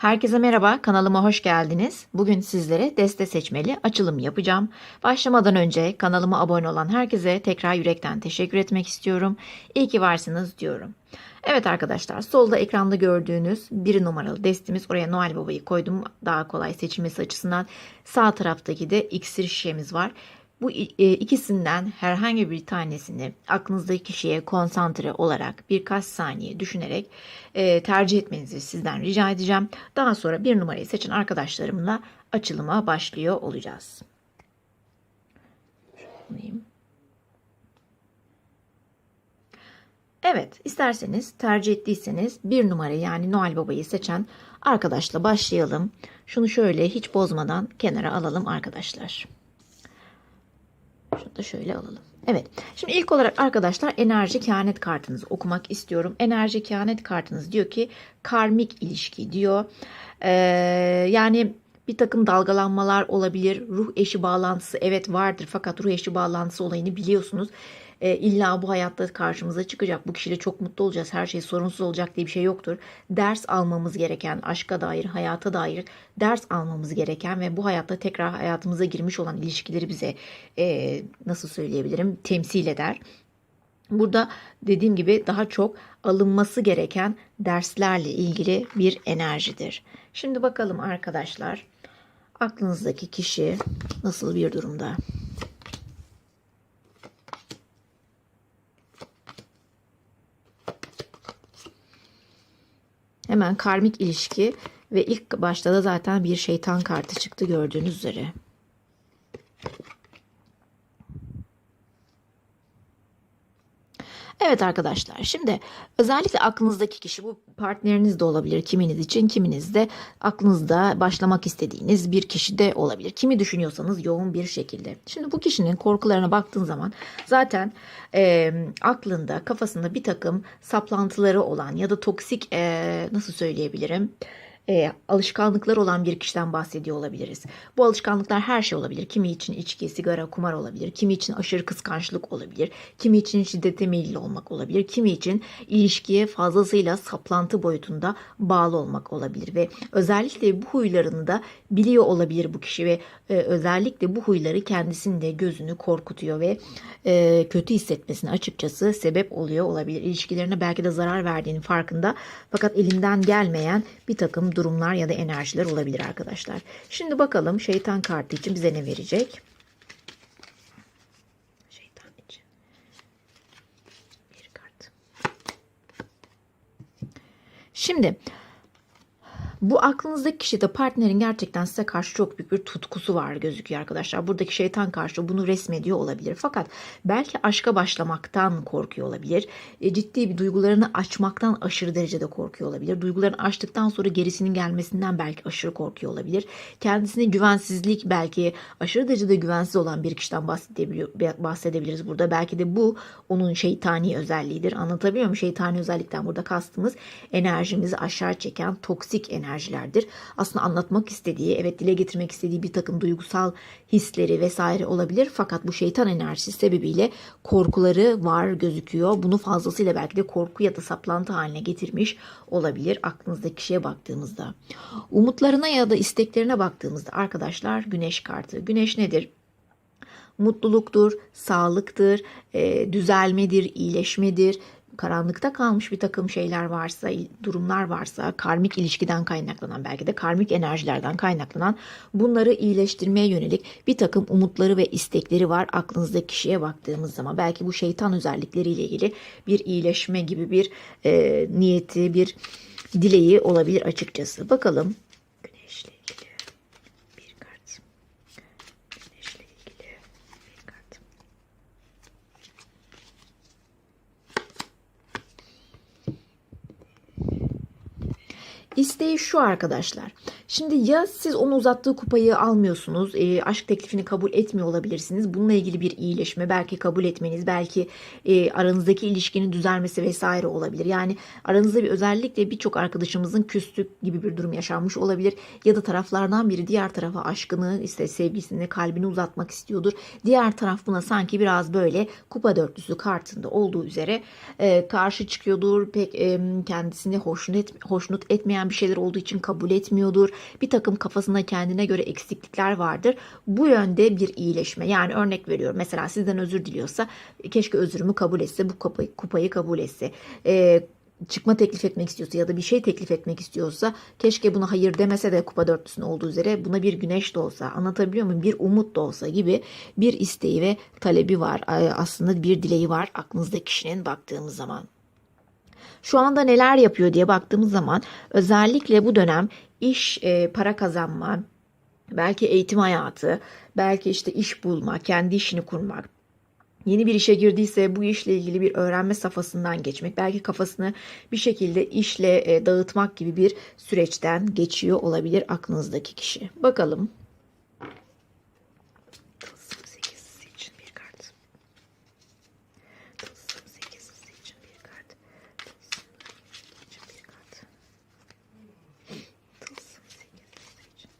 Herkese merhaba, kanalıma hoş geldiniz. Bugün sizlere deste seçmeli açılım yapacağım. Başlamadan önce kanalıma abone olan herkese tekrar yürekten teşekkür etmek istiyorum. İyi ki varsınız diyorum. Evet arkadaşlar, solda ekranda gördüğünüz bir numaralı destimiz. Oraya Noel Baba'yı koydum daha kolay seçilmesi açısından. Sağ taraftaki de iksir şişemiz var. Bu e, ikisinden herhangi bir tanesini aklınızdaki kişiye konsantre olarak birkaç saniye düşünerek e, tercih etmenizi sizden rica edeceğim. Daha sonra bir numarayı seçen arkadaşlarımla açılıma başlıyor olacağız. Evet, isterseniz tercih ettiyseniz bir numara yani Noel Baba'yı seçen arkadaşla başlayalım. Şunu şöyle hiç bozmadan kenara alalım arkadaşlar. Şunu da şöyle alalım. Evet. Şimdi ilk olarak arkadaşlar enerji kehanet kartınızı okumak istiyorum. Enerji kehanet kartınız diyor ki karmik ilişki diyor. Ee, yani bir takım dalgalanmalar olabilir. Ruh eşi bağlantısı evet vardır fakat ruh eşi bağlantısı olayını biliyorsunuz. E, illa bu hayatta karşımıza çıkacak. Bu kişiyle çok mutlu olacağız. Her şey sorunsuz olacak diye bir şey yoktur. Ders almamız gereken, aşka dair, hayata dair ders almamız gereken ve bu hayatta tekrar hayatımıza girmiş olan ilişkileri bize e, nasıl söyleyebilirim temsil eder. Burada dediğim gibi daha çok alınması gereken derslerle ilgili bir enerjidir. Şimdi bakalım arkadaşlar aklınızdaki kişi nasıl bir durumda? Hemen karmik ilişki ve ilk başta da zaten bir şeytan kartı çıktı gördüğünüz üzere. Evet arkadaşlar şimdi özellikle aklınızdaki kişi bu partneriniz de olabilir kiminiz için kiminiz de aklınızda başlamak istediğiniz bir kişi de olabilir. Kimi düşünüyorsanız yoğun bir şekilde. Şimdi bu kişinin korkularına baktığın zaman zaten e, aklında kafasında bir takım saplantıları olan ya da toksik e, nasıl söyleyebilirim? E, alışkanlıklar olan bir kişiden bahsediyor olabiliriz. Bu alışkanlıklar her şey olabilir. Kimi için içki, sigara, kumar olabilir. Kimi için aşırı kıskançlık olabilir. Kimi için şiddete meyilli olmak olabilir. Kimi için ilişkiye fazlasıyla saplantı boyutunda bağlı olmak olabilir. Ve özellikle bu huylarını da biliyor olabilir bu kişi ve e, özellikle bu huyları kendisinde gözünü korkutuyor ve e, kötü hissetmesine açıkçası sebep oluyor olabilir. İlişkilerine belki de zarar verdiğinin farkında fakat elinden gelmeyen bir takım durumlar ya da enerjiler olabilir arkadaşlar. Şimdi bakalım şeytan kartı için bize ne verecek? Şeytan için. Bir kart. Şimdi bu aklınızdaki kişide partnerin gerçekten size karşı çok büyük bir tutkusu var gözüküyor arkadaşlar. Buradaki şeytan karşı bunu resmediyor olabilir. Fakat belki aşka başlamaktan korkuyor olabilir. E, ciddi bir duygularını açmaktan aşırı derecede korkuyor olabilir. Duygularını açtıktan sonra gerisinin gelmesinden belki aşırı korkuyor olabilir. Kendisine güvensizlik belki aşırı derecede güvensiz olan bir kişiden bahsedebiliriz burada. Belki de bu onun şeytani özelliğidir. Anlatabiliyor muyum? Şeytani özellikten burada kastımız enerjimizi aşağı çeken toksik enerji enerjilerdir. Aslında anlatmak istediği, evet dile getirmek istediği bir takım duygusal hisleri vesaire olabilir. Fakat bu şeytan enerjisi sebebiyle korkuları var gözüküyor. Bunu fazlasıyla belki de korku ya da saplantı haline getirmiş olabilir aklınızdaki kişiye baktığımızda. Umutlarına ya da isteklerine baktığımızda arkadaşlar güneş kartı. Güneş nedir? mutluluktur, sağlıktır, e, düzelmedir, iyileşmedir, karanlıkta kalmış bir takım şeyler varsa, durumlar varsa, karmik ilişkiden kaynaklanan, belki de karmik enerjilerden kaynaklanan bunları iyileştirmeye yönelik bir takım umutları ve istekleri var aklınızdaki kişiye baktığımız zaman. Belki bu şeytan özellikleriyle ilgili bir iyileşme gibi bir e, niyeti, bir dileği olabilir açıkçası. Bakalım İsteği şu arkadaşlar. Şimdi ya siz onu uzattığı kupayı almıyorsunuz, e, aşk teklifini kabul etmiyor olabilirsiniz. Bununla ilgili bir iyileşme, belki kabul etmeniz, belki e, aranızdaki ilişkinin düzelmesi vesaire olabilir. Yani aranızda bir özellikle birçok arkadaşımızın küslük gibi bir durum yaşanmış olabilir. Ya da taraflardan biri diğer tarafa aşkını, işte sevgisini, kalbini uzatmak istiyordur. Diğer taraf buna sanki biraz böyle kupa dörtlüsü kartında olduğu üzere e, karşı çıkıyordur. Pek e, kendisini hoşnut, et, hoşnut etmeyen bir şeyler olduğu için kabul etmiyordur. Bir takım kafasında kendine göre eksiklikler vardır. Bu yönde bir iyileşme. Yani örnek veriyorum. Mesela sizden özür diliyorsa keşke özrümü kabul etse, bu kupayı, kupayı kabul etse. Ee, çıkma teklif etmek istiyorsa ya da bir şey teklif etmek istiyorsa keşke buna hayır demese de kupa dörtlüsünün olduğu üzere buna bir güneş de olsa anlatabiliyor muyum bir umut da olsa gibi bir isteği ve talebi var aslında bir dileği var aklınızda kişinin baktığımız zaman. Şu anda neler yapıyor diye baktığımız zaman özellikle bu dönem iş, e, para kazanma, belki eğitim hayatı, belki işte iş bulma, kendi işini kurmak, Yeni bir işe girdiyse bu işle ilgili bir öğrenme safhasından geçmek, belki kafasını bir şekilde işle e, dağıtmak gibi bir süreçten geçiyor olabilir aklınızdaki kişi. Bakalım. Tılsım sekizlisi için bir kart. Tılsım sekizlisi için bir kart. Tılsım için bir kart. Tılsım sekizlisi için.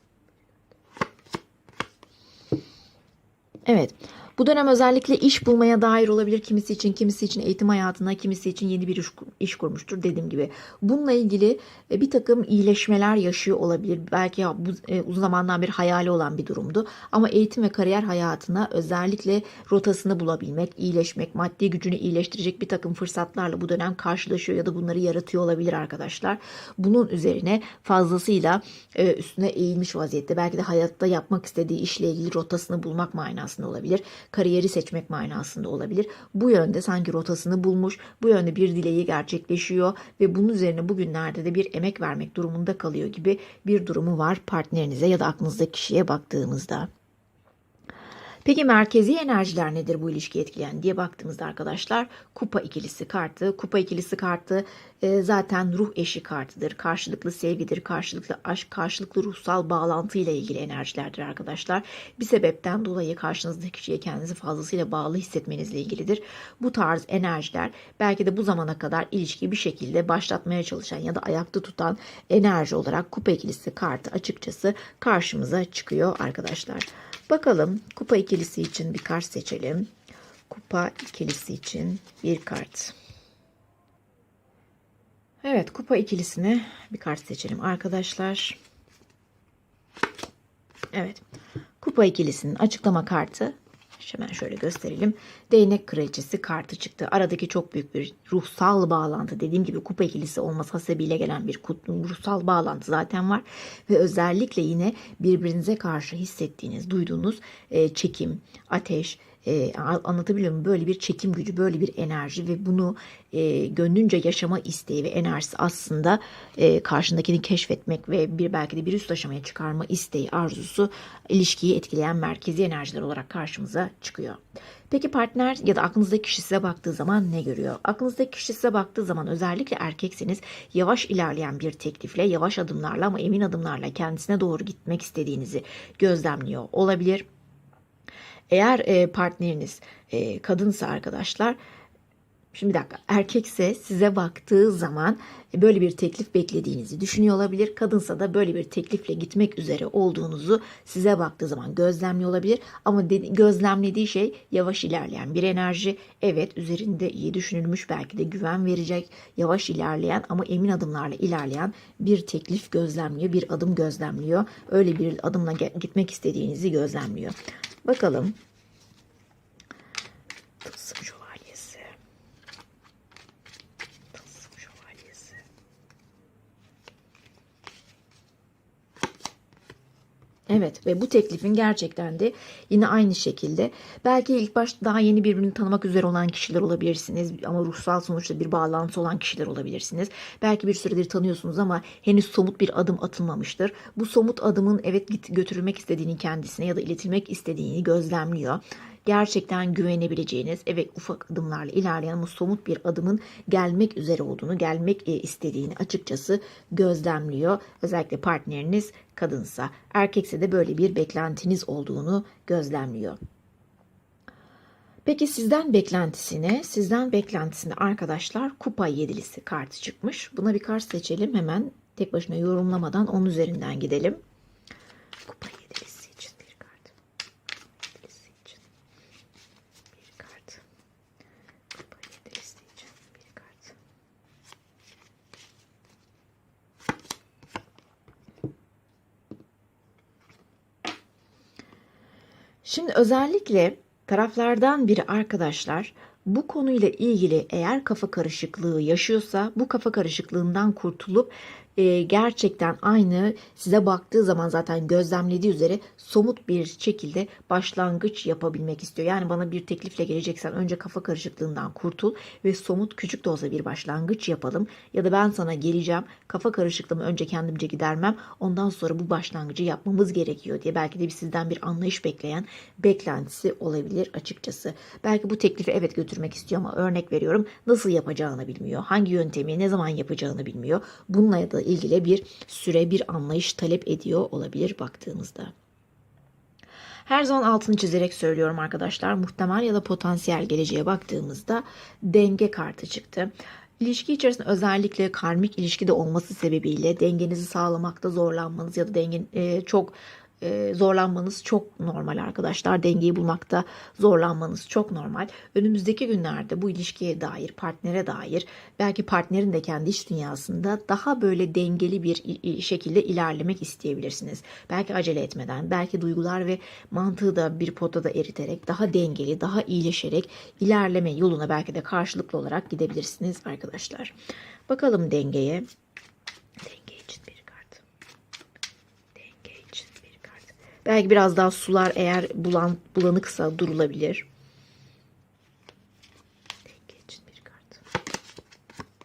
Evet. Bu dönem özellikle iş bulmaya dair olabilir. Kimisi için, kimisi için eğitim hayatına, kimisi için yeni bir iş, iş kurmuştur dediğim gibi. Bununla ilgili e, bir takım iyileşmeler yaşıyor olabilir. Belki bu e, uzun zamandan beri hayali olan bir durumdu. Ama eğitim ve kariyer hayatına özellikle rotasını bulabilmek, iyileşmek, maddi gücünü iyileştirecek bir takım fırsatlarla bu dönem karşılaşıyor ya da bunları yaratıyor olabilir arkadaşlar. Bunun üzerine fazlasıyla e, üstüne eğilmiş vaziyette. Belki de hayatta yapmak istediği işle ilgili rotasını bulmak manasında olabilir kariyeri seçmek manasında olabilir. Bu yönde sanki rotasını bulmuş, bu yönde bir dileği gerçekleşiyor ve bunun üzerine bugünlerde de bir emek vermek durumunda kalıyor gibi bir durumu var partnerinize ya da aklınızdaki kişiye baktığımızda. Peki merkezi enerjiler nedir bu ilişkiyi etkileyen diye baktığımızda arkadaşlar kupa ikilisi kartı. Kupa ikilisi kartı e, zaten ruh eşi kartıdır. Karşılıklı sevgidir, karşılıklı aşk, karşılıklı ruhsal bağlantı ile ilgili enerjilerdir arkadaşlar. Bir sebepten dolayı karşınızdaki kişiye kendinizi fazlasıyla bağlı hissetmenizle ilgilidir. Bu tarz enerjiler belki de bu zamana kadar ilişkiyi bir şekilde başlatmaya çalışan ya da ayakta tutan enerji olarak kupa ikilisi kartı açıkçası karşımıza çıkıyor arkadaşlar. Bakalım kupa ikilisi için bir kart seçelim. Kupa ikilisi için bir kart. Evet kupa ikilisine bir kart seçelim arkadaşlar. Evet kupa ikilisinin açıklama kartı Hemen şöyle gösterelim. Değnek kraliçesi kartı çıktı. Aradaki çok büyük bir ruhsal bağlantı. Dediğim gibi kupa ikilisi olması hasebiyle gelen bir ruhsal bağlantı zaten var. Ve özellikle yine birbirinize karşı hissettiğiniz, duyduğunuz e, çekim, ateş, e, anlatabiliyor muyum? Böyle bir çekim gücü, böyle bir enerji ve bunu e, gönlünce yaşama isteği ve enerjisi aslında e, karşındakini keşfetmek ve bir belki de bir üst aşamaya çıkarma isteği, arzusu ilişkiyi etkileyen merkezi enerjiler olarak karşımıza çıkıyor. Peki partner ya da aklınızdaki kişi size baktığı zaman ne görüyor? Aklınızdaki kişi size baktığı zaman özellikle erkekseniz yavaş ilerleyen bir teklifle, yavaş adımlarla ama emin adımlarla kendisine doğru gitmek istediğinizi gözlemliyor olabilir. Eğer e, partneriniz e, kadınsa arkadaşlar Şimdi bir dakika erkekse size baktığı zaman e, böyle bir teklif beklediğinizi düşünüyor olabilir. Kadınsa da böyle bir teklifle gitmek üzere olduğunuzu size baktığı zaman gözlemliyor olabilir. Ama de, gözlemlediği şey yavaş ilerleyen bir enerji. Evet üzerinde iyi düşünülmüş belki de güven verecek yavaş ilerleyen ama emin adımlarla ilerleyen bir teklif gözlemliyor. Bir adım gözlemliyor. Öyle bir adımla gitmek istediğinizi gözlemliyor. Bakalım. Tılsım şövalyesi. Tılsım şövalyesi. Evet ve bu teklifin gerçekten de yine aynı şekilde belki ilk baş daha yeni birbirini tanımak üzere olan kişiler olabilirsiniz ama ruhsal sonuçta bir bağlantısı olan kişiler olabilirsiniz. Belki bir süredir tanıyorsunuz ama henüz somut bir adım atılmamıştır. Bu somut adımın evet götürülmek istediğini kendisine ya da iletilmek istediğini gözlemliyor gerçekten güvenebileceğiniz evet ufak adımlarla ilerleyen ama somut bir adımın gelmek üzere olduğunu, gelmek e, istediğini açıkçası gözlemliyor. Özellikle partneriniz kadınsa, erkekse de böyle bir beklentiniz olduğunu gözlemliyor. Peki sizden beklentisine, sizden beklentisine arkadaşlar kupa yedilisi kartı çıkmış. Buna bir kart seçelim hemen tek başına yorumlamadan onun üzerinden gidelim. Kupa yedilisi için bir kart. Yedilisi için bir kart. Kupa yedilisi için bir kart. Şimdi özellikle taraflardan biri arkadaşlar bu konuyla ilgili eğer kafa karışıklığı yaşıyorsa bu kafa karışıklığından kurtulup e, gerçekten aynı size baktığı zaman zaten gözlemlediği üzere somut bir şekilde başlangıç yapabilmek istiyor. Yani bana bir teklifle geleceksen önce kafa karışıklığından kurtul ve somut küçük de olsa bir başlangıç yapalım. Ya da ben sana geleceğim kafa karışıklığımı önce kendimce gidermem ondan sonra bu başlangıcı yapmamız gerekiyor diye belki de bir sizden bir anlayış bekleyen beklentisi olabilir açıkçası. Belki bu teklifi evet götürmek istiyor ama örnek veriyorum nasıl yapacağını bilmiyor. Hangi yöntemi ne zaman yapacağını bilmiyor. Bununla da ilgili bir süre bir anlayış talep ediyor olabilir baktığımızda. Her zaman altını çizerek söylüyorum arkadaşlar. Muhtemel ya da potansiyel geleceğe baktığımızda denge kartı çıktı. İlişki içerisinde özellikle karmik ilişkide olması sebebiyle dengenizi sağlamakta zorlanmanız ya da dengen e, çok e, zorlanmanız çok normal arkadaşlar. Dengeyi bulmakta zorlanmanız çok normal. Önümüzdeki günlerde bu ilişkiye dair, partnere dair, belki partnerin de kendi iç dünyasında daha böyle dengeli bir şekilde ilerlemek isteyebilirsiniz. Belki acele etmeden, belki duygular ve mantığı da bir potada eriterek, daha dengeli, daha iyileşerek ilerleme yoluna belki de karşılıklı olarak gidebilirsiniz arkadaşlar. Bakalım dengeye. Denge için bir kart. Denge için bir kart. Belki biraz daha sular eğer bulan, bulanıksa durulabilir.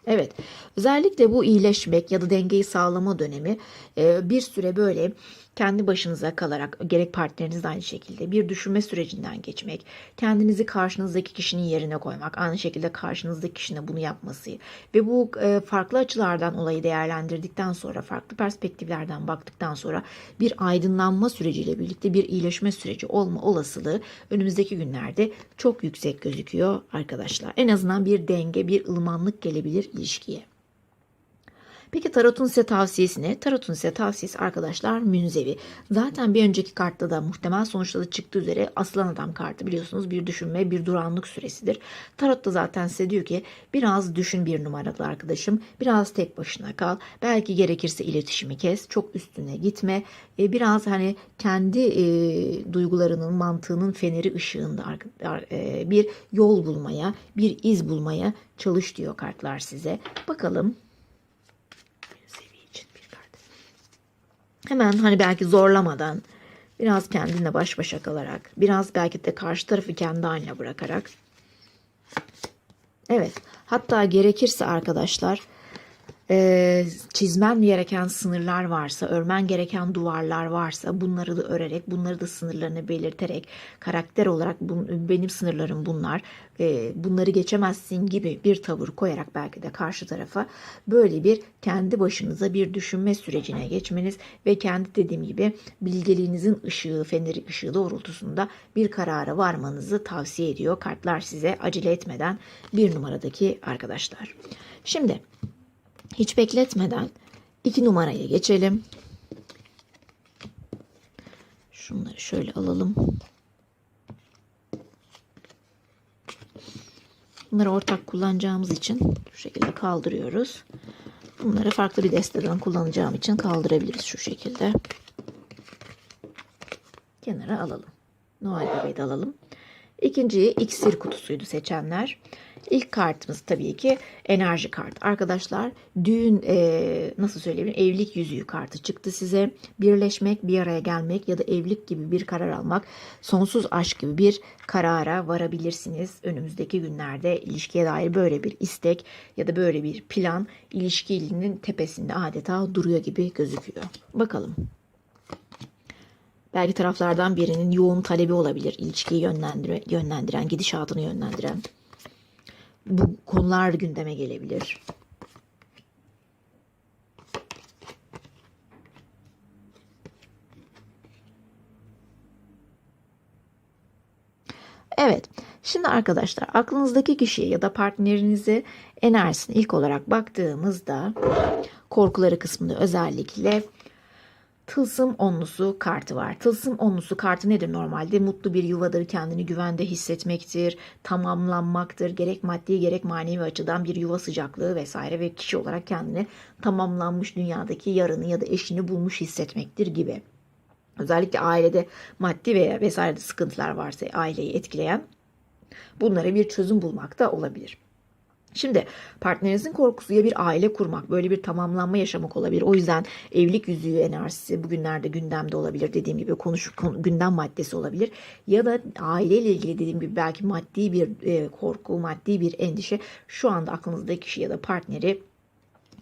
Evet. Özellikle bu iyileşmek ya da dengeyi sağlama dönemi e, bir süre böyle kendi başınıza kalarak gerek partneriniz aynı şekilde bir düşünme sürecinden geçmek, kendinizi karşınızdaki kişinin yerine koymak, aynı şekilde karşınızdaki kişinin bunu yapması ve bu e, farklı açılardan olayı değerlendirdikten sonra, farklı perspektiflerden baktıktan sonra bir aydınlanma süreciyle birlikte bir iyileşme süreci olma olasılığı önümüzdeki günlerde çok yüksek gözüküyor arkadaşlar. En azından bir denge, bir ılımanlık gelebilir ilişkiye. Peki tarotun size tavsiyesi ne? Tarotun size tavsiyesi arkadaşlar münzevi. Zaten bir önceki kartta da muhtemel sonuçta çıktığı üzere aslan adam kartı biliyorsunuz bir düşünme bir duranlık süresidir. Tarot da zaten size diyor ki biraz düşün bir numaralı arkadaşım. Biraz tek başına kal. Belki gerekirse iletişimi kes. Çok üstüne gitme. E, biraz hani kendi e, duygularının mantığının feneri ışığında e, bir yol bulmaya bir iz bulmaya çalış diyor kartlar size. Bakalım hemen hani belki zorlamadan biraz kendinle baş başa kalarak biraz belki de karşı tarafı kendi haline bırakarak. Evet hatta gerekirse arkadaşlar e, çizmen gereken sınırlar varsa, örmen gereken duvarlar varsa bunları da örerek, bunları da sınırlarını belirterek, karakter olarak bu, benim sınırlarım bunlar, e, bunları geçemezsin gibi bir tavır koyarak belki de karşı tarafa böyle bir kendi başınıza bir düşünme sürecine geçmeniz ve kendi dediğim gibi bilgeliğinizin ışığı, feneri ışığı doğrultusunda bir karara varmanızı tavsiye ediyor. Kartlar size acele etmeden bir numaradaki arkadaşlar. Şimdi hiç bekletmeden iki numaraya geçelim. Şunları şöyle alalım. Bunları ortak kullanacağımız için şu şekilde kaldırıyoruz. Bunları farklı bir desteden kullanacağım için kaldırabiliriz şu şekilde. Kenara alalım. Noel Bebe'yi de alalım. İkinciyi iksir kutusuydu seçenler. İlk kartımız tabii ki enerji kartı. Arkadaşlar düğün e, nasıl söyleyeyim evlilik yüzüğü kartı çıktı size. Birleşmek, bir araya gelmek ya da evlilik gibi bir karar almak, sonsuz aşk gibi bir karara varabilirsiniz. Önümüzdeki günlerde ilişkiye dair böyle bir istek ya da böyle bir plan ilişkinin tepesinde adeta duruyor gibi gözüküyor. Bakalım. Belki taraflardan birinin yoğun talebi olabilir. İlişkiyi yönlendiren, yönlendiren gidişatını yönlendiren bu konular gündeme gelebilir. Evet. Şimdi arkadaşlar aklınızdaki kişiye ya da partnerinize enerjisine ilk olarak baktığımızda korkuları kısmında özellikle Tılsım onlusu kartı var. Tılsım onlusu kartı nedir normalde? Mutlu bir yuvadır, kendini güvende hissetmektir, tamamlanmaktır. Gerek maddi gerek manevi açıdan bir yuva sıcaklığı vesaire ve kişi olarak kendini tamamlanmış dünyadaki yarını ya da eşini bulmuş hissetmektir gibi. Özellikle ailede maddi veya vesaire sıkıntılar varsa aileyi etkileyen bunlara bir çözüm bulmak da olabilir. Şimdi partnerinizin korkusu ya bir aile kurmak, böyle bir tamamlanma yaşamak olabilir. O yüzden evlilik yüzüğü enerjisi bugünlerde gündemde olabilir. Dediğim gibi konuş, konu, gündem maddesi olabilir. Ya da aileyle ilgili dediğim gibi belki maddi bir e, korku, maddi bir endişe şu anda aklınızdaki kişi ya da partneri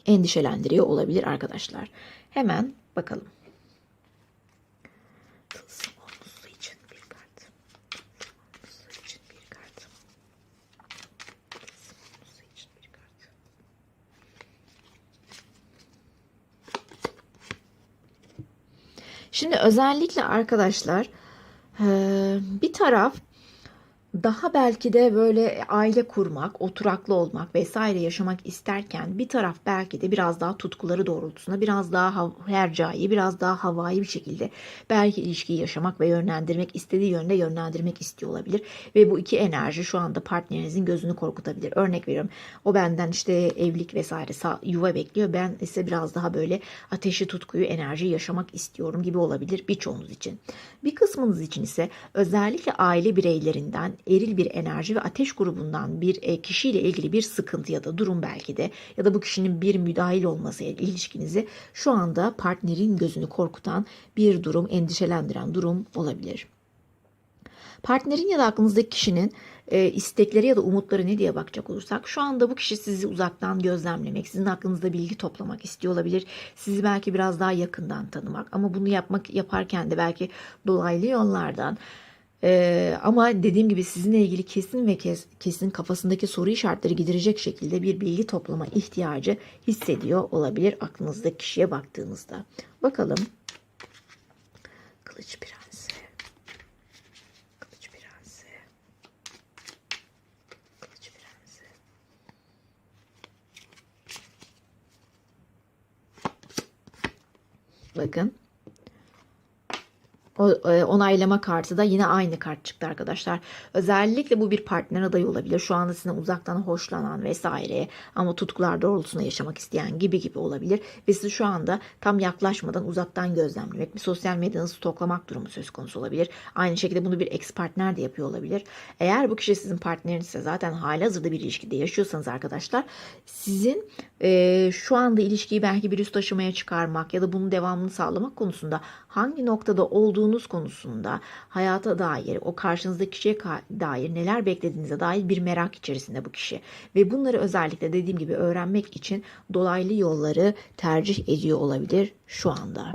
endişelendiriyor olabilir arkadaşlar. Hemen bakalım. Tılsım olması için bir kart. Tılsım olması için bir kart. Tılsım olması için bir kart. Şimdi özellikle arkadaşlar bir taraf daha belki de böyle aile kurmak, oturaklı olmak vesaire yaşamak isterken bir taraf belki de biraz daha tutkuları doğrultusunda biraz daha hercai, biraz daha havai bir şekilde belki ilişkiyi yaşamak ve yönlendirmek istediği yönde yönlendirmek istiyor olabilir. Ve bu iki enerji şu anda partnerinizin gözünü korkutabilir. Örnek veriyorum o benden işte evlilik vesaire sa- yuva bekliyor. Ben ise biraz daha böyle ateşi tutkuyu enerjiyi yaşamak istiyorum gibi olabilir birçoğunuz için. Bir kısmınız için ise özellikle aile bireylerinden eril bir enerji ve ateş grubundan bir e, kişiyle ilgili bir sıkıntı ya da durum belki de ya da bu kişinin bir müdahil olması ilişkinizi şu anda partnerin gözünü korkutan bir durum, endişelendiren durum olabilir. Partnerin ya da aklınızdaki kişinin e, istekleri ya da umutları ne diye bakacak olursak şu anda bu kişi sizi uzaktan gözlemlemek, sizin aklınızda bilgi toplamak istiyor olabilir. Sizi belki biraz daha yakından tanımak ama bunu yapmak yaparken de belki dolaylı yollardan ee, ama dediğim gibi sizinle ilgili kesin ve kes, kesin kafasındaki soru işaretleri giderecek şekilde bir bilgi toplama ihtiyacı hissediyor olabilir aklınızdaki kişiye baktığınızda. Bakalım. Kılıç Prensi. Kılıç Prensi. Kılıç Prensi. Bakın. E, onaylama kartı da yine aynı kart çıktı arkadaşlar. Özellikle bu bir partner adayı olabilir. Şu anda sizden uzaktan hoşlanan vesaire ama tutkular doğrultusunda yaşamak isteyen gibi gibi olabilir. Ve siz şu anda tam yaklaşmadan uzaktan gözlemlemek, bir sosyal medyanı stoklamak durumu söz konusu olabilir. Aynı şekilde bunu bir ex partner de yapıyor olabilir. Eğer bu kişi sizin partnerinizse zaten hali hazırda bir ilişkide yaşıyorsanız arkadaşlar sizin e, şu anda ilişkiyi belki bir üst aşamaya çıkarmak ya da bunun devamını sağlamak konusunda hangi noktada olduğunuz konusunda hayata dair, o karşınızdaki kişiye dair neler beklediğinize dair bir merak içerisinde bu kişi. Ve bunları özellikle dediğim gibi öğrenmek için dolaylı yolları tercih ediyor olabilir şu anda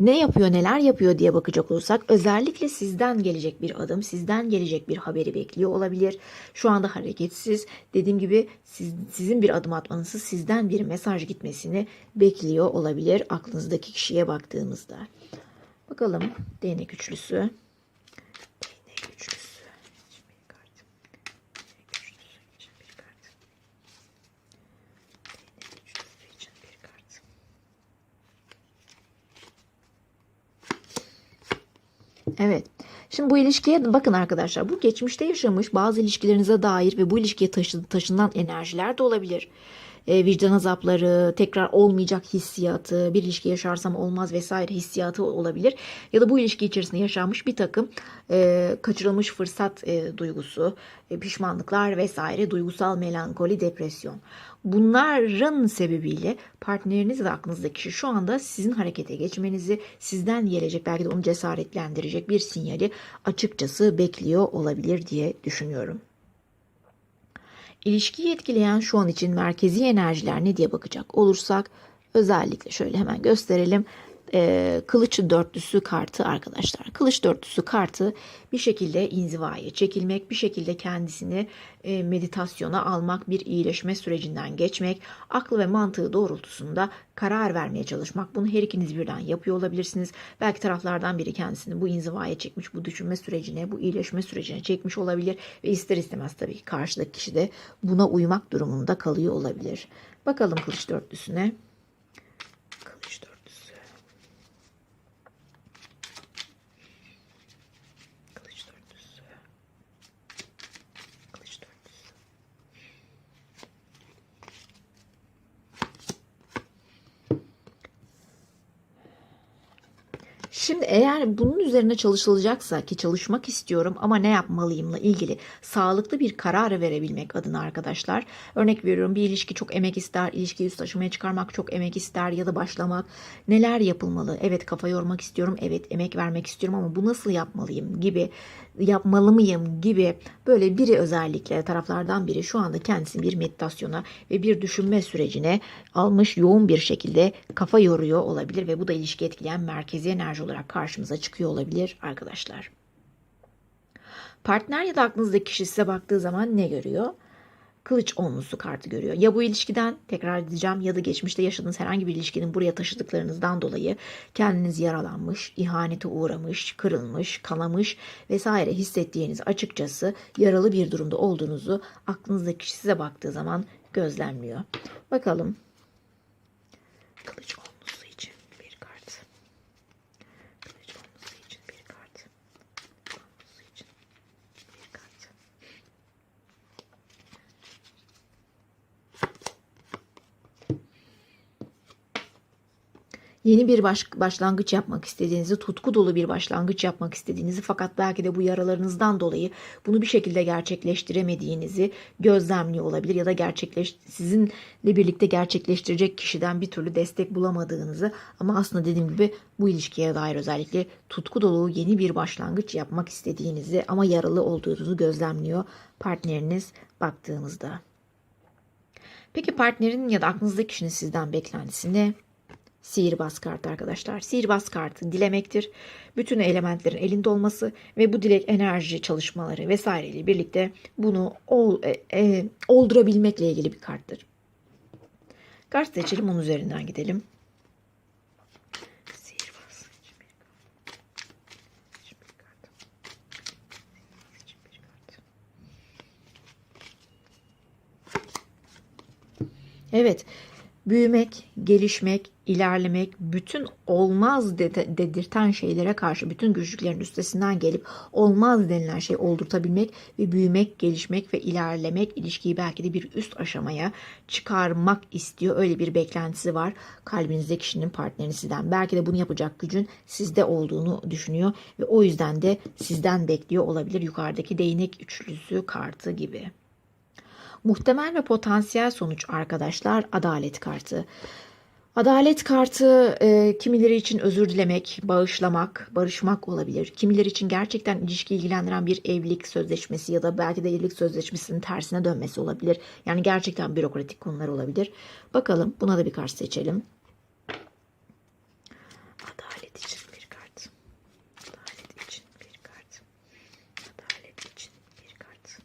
ne yapıyor, neler yapıyor diye bakacak olursak özellikle sizden gelecek bir adım, sizden gelecek bir haberi bekliyor olabilir. Şu anda hareketsiz. Dediğim gibi siz, sizin bir adım atmanızı, sizden bir mesaj gitmesini bekliyor olabilir aklınızdaki kişiye baktığımızda. Bakalım değnek üçlüsü. Değnek üçlüsü. Evet. Şimdi bu ilişkiye bakın arkadaşlar. Bu geçmişte yaşamış bazı ilişkilerinize dair ve bu ilişkiye taşı, taşınan enerjiler de olabilir. E, vicdan azapları, tekrar olmayacak hissiyatı, bir ilişki yaşarsam olmaz vesaire hissiyatı olabilir. Ya da bu ilişki içerisinde yaşanmış bir takım e, kaçırılmış fırsat e, duygusu, e, pişmanlıklar vesaire, duygusal melankoli, depresyon. Bunların sebebiyle partneriniz ve aklınızdaki kişi şu anda sizin harekete geçmenizi, sizden gelecek belki de onu cesaretlendirecek bir sinyali açıkçası bekliyor olabilir diye düşünüyorum. İlişkiyi etkileyen şu an için merkezi enerjiler ne diye bakacak olursak özellikle şöyle hemen gösterelim. Ee, kılıç dörtlüsü kartı arkadaşlar. Kılıç dörtlüsü kartı bir şekilde inzivaya çekilmek, bir şekilde kendisini e, meditasyona almak, bir iyileşme sürecinden geçmek, aklı ve mantığı doğrultusunda karar vermeye çalışmak. Bunu her ikiniz birden yapıyor olabilirsiniz. Belki taraflardan biri kendisini bu inzivaya çekmiş, bu düşünme sürecine, bu iyileşme sürecine çekmiş olabilir ve ister istemez tabii ki karşıdaki kişi de buna uymak durumunda kalıyor olabilir. Bakalım kılıç dörtlüsüne. Kılıç dörtlüsü. Kılıç dörtlüsü. Kılıç dörtlüsü. Şimdi eğer bunun üzerine çalışılacaksa ki çalışmak istiyorum ama ne yapmalıyımla ilgili sağlıklı bir karar verebilmek adına arkadaşlar. Örnek veriyorum bir ilişki çok emek ister, ilişkiyi üst aşamaya çıkarmak çok emek ister ya da başlamak. Neler yapılmalı? Evet kafa yormak istiyorum, evet emek vermek istiyorum ama bu nasıl yapmalıyım gibi yapmalı mıyım gibi böyle biri özellikle taraflardan biri şu anda kendisini bir meditasyona ve bir düşünme sürecine almış yoğun bir şekilde kafa yoruyor olabilir ve bu da ilişki etkileyen merkezi enerji olarak karşımıza çıkıyor olabilir arkadaşlar. Partner ya da aklınızdaki kişi size baktığı zaman ne görüyor? Kılıç onlusu kartı görüyor. Ya bu ilişkiden tekrar edeceğim ya da geçmişte yaşadığınız herhangi bir ilişkinin buraya taşıdıklarınızdan dolayı kendiniz yaralanmış, ihanete uğramış, kırılmış, kanamış vesaire hissettiğiniz açıkçası yaralı bir durumda olduğunuzu aklınızdaki kişi size baktığı zaman gözlemliyor. Bakalım. Kılıç onlusu için bir kart. Kılıç onlusu için bir kart. Onlusu için bir kart. Yeni bir baş, başlangıç yapmak istediğinizi, tutku dolu bir başlangıç yapmak istediğinizi fakat belki de bu yaralarınızdan dolayı bunu bir şekilde gerçekleştiremediğinizi gözlemliyor olabilir ya da gerçekleş sizinle birlikte gerçekleştirecek kişiden bir türlü destek bulamadığınızı ama aslında dediğim gibi bu ilişkiye dair özellikle tutku dolu yeni bir başlangıç yapmak istediğinizi ama yaralı olduğunuzu gözlemliyor partneriniz baktığınızda. Peki partnerin ya da aklınızdaki kişinin sizden beklentisi ne? Sihirbaz kartı arkadaşlar. Sihirbaz kartı dilemektir. Bütün elementlerin elinde olması ve bu dilek enerji çalışmaları vesaireyle birlikte bunu ol, e, e, oldurabilmekle ilgili bir karttır. Kart seçelim onun üzerinden gidelim. Evet, büyümek, gelişmek, ilerlemek, bütün olmaz de- dedirten şeylere karşı bütün güçlüklerin üstesinden gelip olmaz denilen şey oldurtabilmek ve büyümek, gelişmek ve ilerlemek ilişkiyi belki de bir üst aşamaya çıkarmak istiyor. Öyle bir beklentisi var kalbinizde kişinin partnerini sizden. Belki de bunu yapacak gücün sizde olduğunu düşünüyor ve o yüzden de sizden bekliyor olabilir yukarıdaki değnek üçlüsü kartı gibi. Muhtemel ve potansiyel sonuç arkadaşlar adalet kartı. Adalet kartı e, kimileri için özür dilemek, bağışlamak, barışmak olabilir. Kimileri için gerçekten ilişki ilgilendiren bir evlilik sözleşmesi ya da belki de evlilik sözleşmesinin tersine dönmesi olabilir. Yani gerçekten bürokratik konular olabilir. Bakalım buna da bir kart seçelim. Adalet için bir kart. Adalet için bir kart. Adalet için bir kart.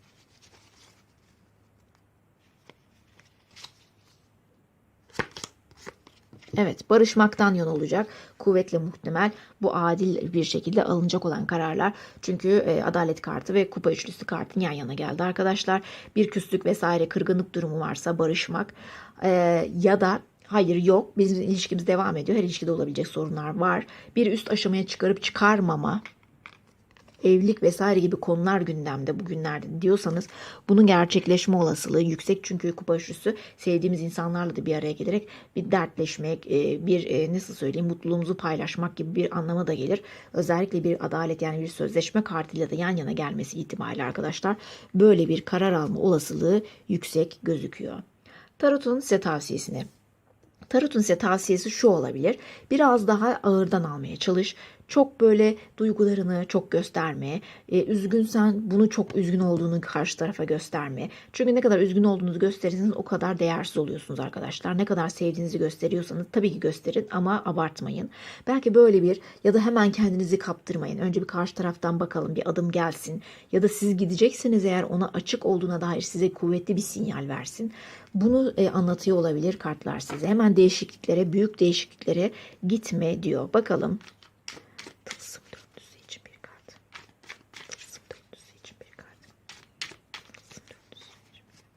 Evet, barışmaktan yana olacak. Kuvvetle muhtemel bu adil bir şekilde alınacak olan kararlar. Çünkü e, adalet kartı ve kupa üçlüsü kartın yan yana geldi arkadaşlar. Bir küslük vesaire kırgınlık durumu varsa barışmak e, ya da hayır yok bizim ilişkimiz devam ediyor. Her ilişkide olabilecek sorunlar var. Bir üst aşamaya çıkarıp çıkarmama evlilik vesaire gibi konular gündemde bugünlerde diyorsanız bunun gerçekleşme olasılığı yüksek. Çünkü kupa üçlüsü sevdiğimiz insanlarla da bir araya gelerek bir dertleşmek, e, bir e, nasıl söyleyeyim mutluluğumuzu paylaşmak gibi bir anlama da gelir. Özellikle bir adalet yani bir sözleşme kartıyla da yan yana gelmesi ihtimali arkadaşlar böyle bir karar alma olasılığı yüksek gözüküyor. Tarot'un size tavsiyesini Tarot'un size tavsiyesi şu olabilir. Biraz daha ağırdan almaya çalış. Çok böyle duygularını çok gösterme. E, üzgünsen bunu çok üzgün olduğunu karşı tarafa gösterme. Çünkü ne kadar üzgün olduğunuzu gösterirseniz o kadar değersiz oluyorsunuz arkadaşlar. Ne kadar sevdiğinizi gösteriyorsanız tabii ki gösterin ama abartmayın. Belki böyle bir ya da hemen kendinizi kaptırmayın. Önce bir karşı taraftan bakalım bir adım gelsin. Ya da siz gidecekseniz eğer ona açık olduğuna dair size kuvvetli bir sinyal versin. Bunu e, anlatıyor olabilir kartlar size. Hemen değişikliklere, büyük değişikliklere gitme diyor. Bakalım. Tılsım dörtlüsü için bir kart. Tılsım dörtlüsü için bir kart. Tılsım dörtlüsü için bir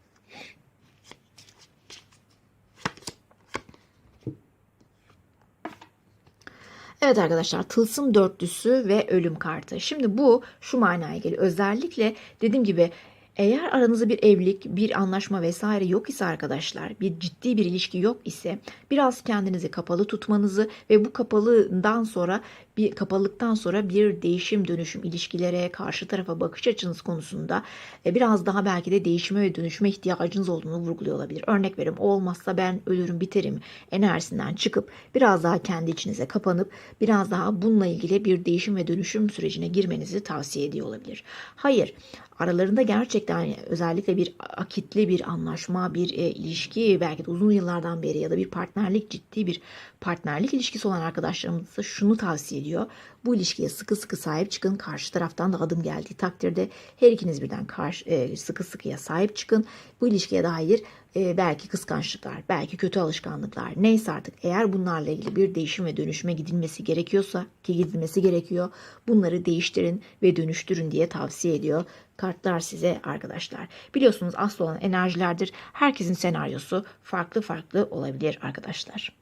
Evet arkadaşlar tılsım dörtlüsü ve ölüm kartı. Şimdi bu şu manaya geliyor. Özellikle dediğim gibi Eğer aranızda bir evlilik, bir anlaşma vesaire yok ise arkadaşlar, bir ciddi bir ilişki yok ise biraz kendinizi kapalı tutmanızı ve bu kapalından sonra bir kapalılıktan sonra bir değişim dönüşüm ilişkilere, karşı tarafa bakış açınız konusunda e, biraz daha belki de değişime ve dönüşüme ihtiyacınız olduğunu vurguluyor olabilir. Örnek veriyorum o olmazsa ben ölürüm biterim enerjisinden çıkıp biraz daha kendi içinize kapanıp biraz daha bununla ilgili bir değişim ve dönüşüm sürecine girmenizi tavsiye ediyor olabilir. Hayır aralarında gerçekten özellikle bir akitli bir anlaşma, bir e, ilişki belki de uzun yıllardan beri ya da bir partnerlik ciddi bir partnerlik ilişkisi olan arkadaşlarımız da şunu tavsiye ediyor. Bu ilişkiye sıkı sıkı sahip çıkın. Karşı taraftan da adım geldiği takdirde her ikiniz birden karşı, e, sıkı sıkıya sahip çıkın. Bu ilişkiye dair e, belki kıskançlıklar, belki kötü alışkanlıklar neyse artık eğer bunlarla ilgili bir değişim ve dönüşüme gidilmesi gerekiyorsa ki gidilmesi gerekiyor bunları değiştirin ve dönüştürün diye tavsiye ediyor kartlar size arkadaşlar. Biliyorsunuz asıl olan enerjilerdir. Herkesin senaryosu farklı farklı olabilir arkadaşlar.